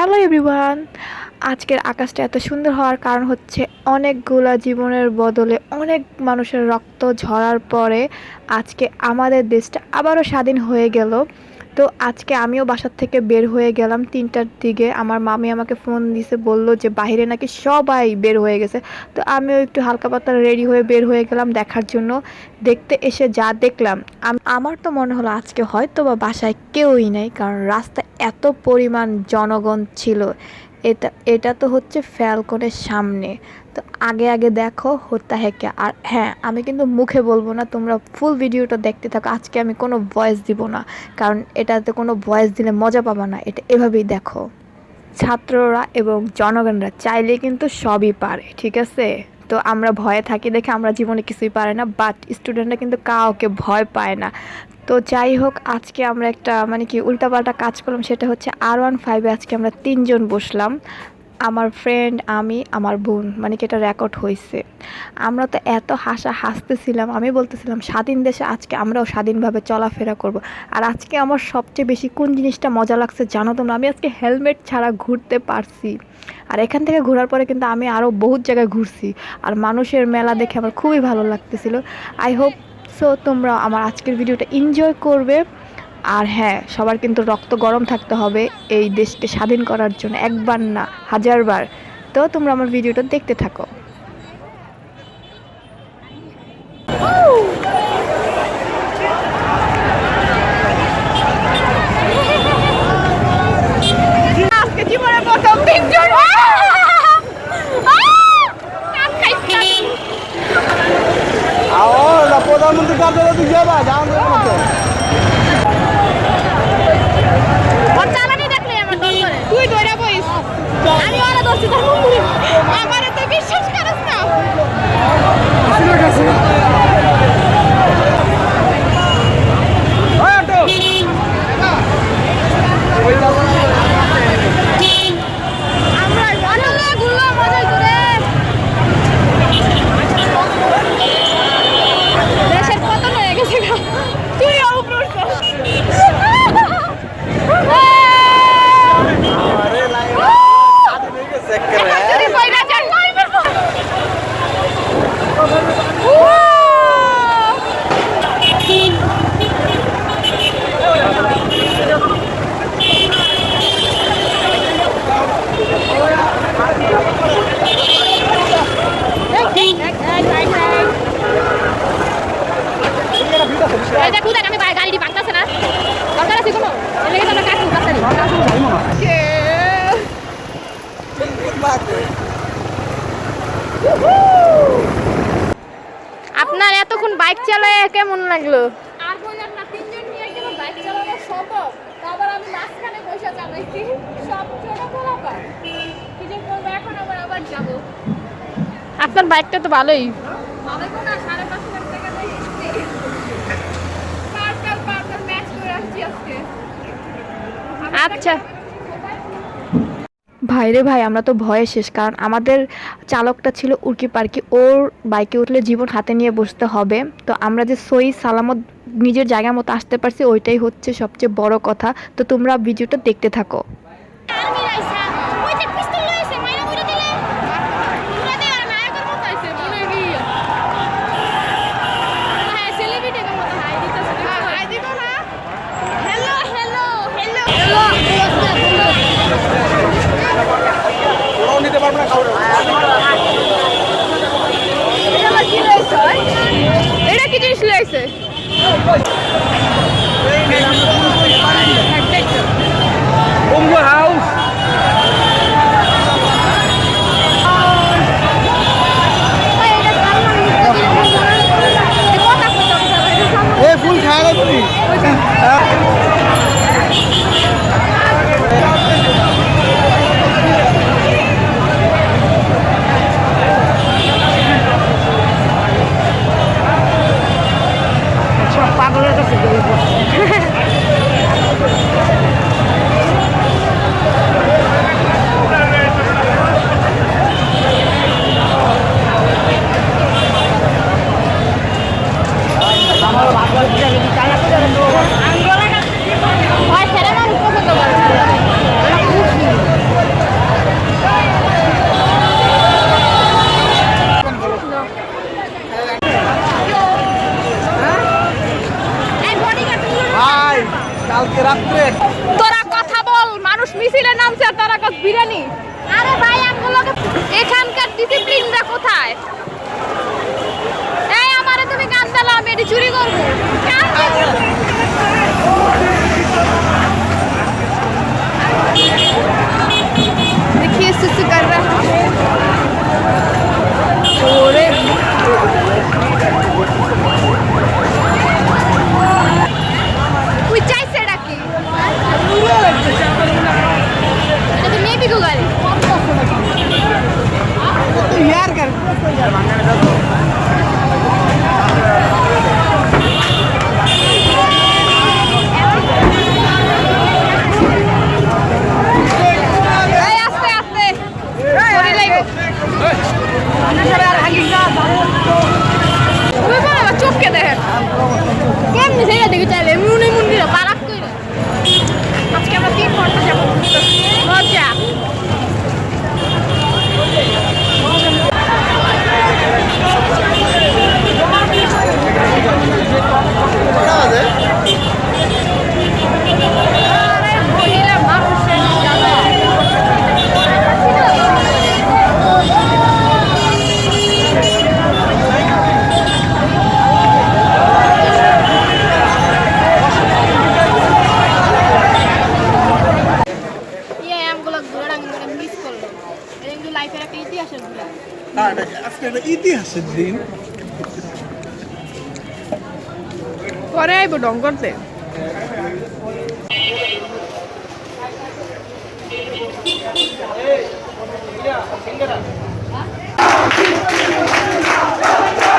Hello everyone, আজকের আকাশটা এত সুন্দর হওয়ার কারণ হচ্ছে অনেকগুলা জীবনের বদলে অনেক মানুষের রক্ত ঝরার পরে আজকে আমাদের দেশটা আবারও স্বাধীন হয়ে গেল। তো আজকে আমিও বাসার থেকে বের হয়ে গেলাম তিনটার দিকে। আমার মামি আমাকে ফোন দিছে, বলল যে বাইরে নাকি সবাই বের হয়ে গেছে। তো আমিও একটু হালকা পাতলা রেডি হয়ে বের হয়ে গেলাম দেখার জন্য। দেখতে এসে যা দেখলাম আমার তো মনে হলো আজকে হয়তো বা বাসায় কেউই নেই, কারণ রাস্তা এত পরিমাণ জনগণ ছিল। এটা এটা তো হচ্ছে ফ্যালকনের সামনে। তো আগে আগে দেখো, হত্যা হেকে আর হ্যাঁ আমি কিন্তু মুখে বলব না, তোমরা ফুল ভিডিওটা দেখতে থাকো। আজকে আমি কোনো ভয়েস দিব না, কারণ এটাতে কোনো ভয়েস দিলে মজা পাবা না, এটা এভাবেই দেখো। ছাত্ররা এবং জনগণরা চাইলে কিন্তু সবই পারে, ঠিক আছে? তো আমরা ভয়ে থাকি দেখে আমরা জীবনে কিছুই পারে না বাট স্টুডেন্টরা কিন্তু কাউকে ভয় পায় না। তো যাই হোক, আজকে আমরা একটা মানে কি উল্টাপাল্টা কাজ করলাম, সেটা হচ্ছে আর ওয়ান ফাইভে আজকে আমরা তিনজন বসলাম। আমার ফ্রেন্ড আমি, আমার বোন মানে কি এটা রেকর্ড হয়েছে আমরা তো এত হাসা হাসতেছিলাম, আমি বলতেছিলাম, স্বাধীন দেশে আজকে আমরাও স্বাধীনভাবে চলাফেরা করব। আর আজকে আমার সবচেয়ে বেশি কোন জিনিসটা মজা লাগছে জানো তোমরা? আমি আজকে হেলমেট ছাড়া ঘুরতে পারছি। আর এখান থেকে ঘোরার পরে কিন্তু আমি আরও বহুত জায়গায় ঘুরছি। আর মানুষের মেলা দেখে আমার খুবই ভালো লাগতেছিল। আই হোপ সো তোমরা আমার আজকের ভিডিওটা এনজয় করবে। আর হ্যাঁ সবার কিন্তু রক্ত গরম থাকতে হবে এই দেশকে স্বাধীন করার জন্য, একবার না, হাজারবার। তো তোমরা আমার ভিডিওটা দেখতে থাকো। প্রধানমন্ত্রী কার্যালয় তুই যাবা যাও মতো ওর চালানি দেখলে আমার ডর করে তুই দৌড়া বইস আমি ওরা দোষী তার মুখে আমার তো বিশ্বাস করিস না আমরা অনেকগুলো মজা করে দেশের পতন হয়ে গেছে গা। তুই উপর যদি পয়রা যান লাইভের পর এই যে তুই দেখ আমি বাইরে গাড়ি ভাঙতেছে না দরকার আছে কোনো এর লেগে তো আমরা কাটু কাটতে আপনার এতক্ষণ বাইক চালায় কেমন লাগল? আর বললাম না তিনজন নিয়ে গেলে বাইক চালানো সম্ভব তারপর আমি মাঝখানে বসে চালাইছি সব ছোট পোলাপা কি যে করব এখন আবার আবার যাব। আপনার বাইকটা তো ভালোই। ভালো তো না সাড়ে পাঁচ লাখ টাকা দিয়ে ম্যাচ করে আসছি আজকে। আচ্ছা। ভাইরে ভাই, আমরা তো ভয়ে শেষ। কারণ আমাদের চালকটা ছিল উর্কি পার্কি। ওর বাইকে উঠলে জীবন হাতে নিয়ে বসতে হবে। তো আমরা যে সই সালামত নিজের জায়গা মতো আসতে পারছি, ওইটাই হচ্ছে সবচেয়ে বড় কথা। তো তোমরা ভিডিওটা দেখতে থাকো আর্মি রাইসা ওই যে পিস্তল লইছে মাইরা মুড়ে দিলে মুড়ে দে আর নায়কের মতো আইছে মনে কি হ্যাঁ সেলিব্রিটির মতো হাই দিতেছে হাই দিত না হ্যালো হ্যালো হ্যালো ওরাও নিতে পারবে না কাউরে এটা কি জিনিস লইছে? ডিসিপ্লিনটা কোথায়? এই আমারে তুমি গান চালাও আমি এটি চুরি করব। ইতিহাসের দিন পরে আইব ডং করতে Hey,